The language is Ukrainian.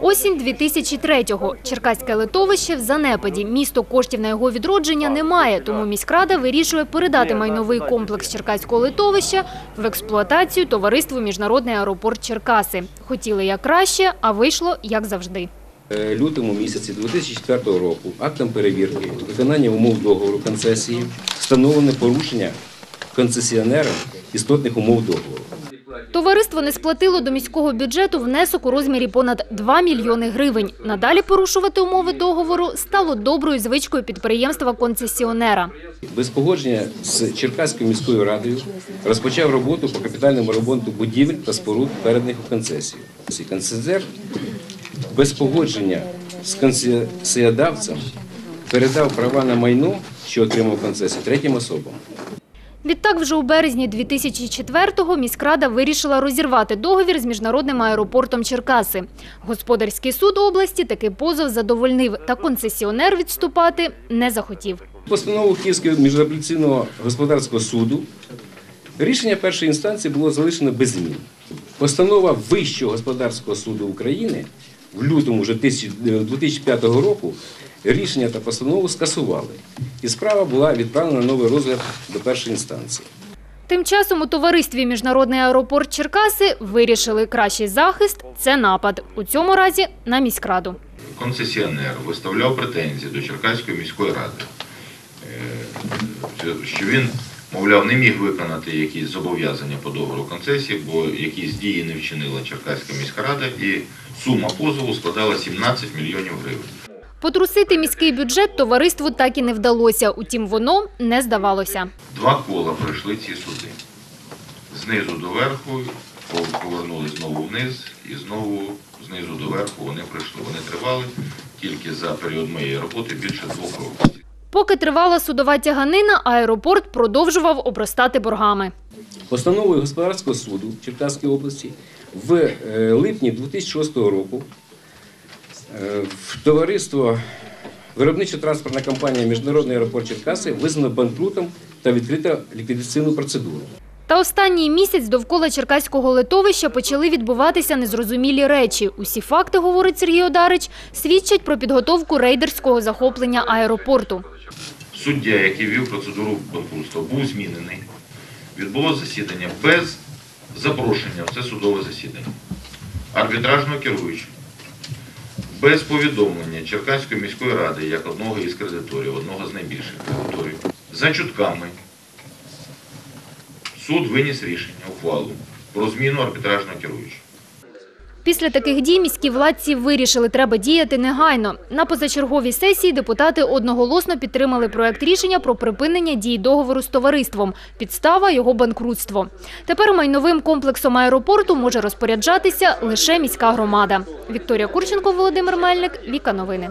Осінь 2003-го. Черкаське литовище в занепаді. Місто коштів на його відродження немає, тому міськрада вирішує передати майновий комплекс Черкаського литовища в експлуатацію товариству Міжнародний аеропорт Черкаси. Хотіли як краще, а вийшло як завжди. Е, лютому місяці 2004 року актом перевірки виконання умов договору концесії встановлене порушення концесіонером істотних умов договору. Товариство не сплатило до міського бюджету внесок у розмірі понад 2 мільйони гривень. Надалі порушувати умови договору стало доброю звичкою підприємства-концесіонера. Без погодження з Черкаською міською радою розпочав роботу по капітальному ремонту будівель та споруд, переданих у концесію. Концесіонер без погодження з концесіодавцем передав права на майно, що отримав концесію, третім особам. Відтак, вже у березні 2004-го міськрада вирішила розірвати договір з міжнародним аеропортом Черкаси. Господарський суд області такий позов задовольнив, та концесіонер відступати не захотів. Постанову Київського міжапеляційного господарського суду рішення першої інстанції було залишено без змін. Постанова Вищого господарського суду України в лютому вже 2005 року рішення та постанову скасували. І справа була відправлена на новий розгляд до першої інстанції. Тим часом у товаристві Міжнародний аеропорт Черкаси вирішили кращий захист – це напад. У цьому разі на міськраду. концесіонер виставляв претензії до Черкаської міської ради, е, що він, мовляв, не міг виконати якісь зобов'язання по договору концесії, бо якісь дії не вчинила Черкаська міська рада, і сума позову складала 17 мільйонів гривень. Потрусити міський бюджет товариству так і не вдалося, утім воно не здавалося. Два кола пройшли ці суди. Знизу до верху, повернули знову вниз, і знову знизу до верху вони пройшли. Вони тривали тільки за період моєї роботи більше двох років. Поки тривала судова тяганина, аеропорт продовжував обростати боргами. Постановою господарського суду Черкаської області в е, липні 2006 року е, в товариство виробничо-транспортна компанія Міжнародний аеропорт Черкаси визнано банкрутом та відкрито ліквідаційну процедуру. Та останній місяць довкола Черкаського литовища почали відбуватися незрозумілі речі. Усі факти, говорить Сергій Одарич, свідчать про підготовку рейдерського захоплення аеропорту. Суддя, який вів процедуру банкрутства, був змінений. Відбулося засідання без запрошення в це судове засідання. Арбітражного керуючого. Без повідомлення Черкаської міської ради як одного із кредиторів, одного з найбільших кредиторів. За чутками суд виніс рішення, ухвалу про зміну арбітражного керуючого. Після таких дій міські владці вирішили, треба діяти негайно. На позачерговій сесії депутати одноголосно підтримали проект рішення про припинення дії договору з товариством. Підстава – його банкрутство. Тепер майновим комплексом аеропорту може розпоряджатися лише міська громада. Вікторія Курченко, Володимир Мельник, Віка Новини.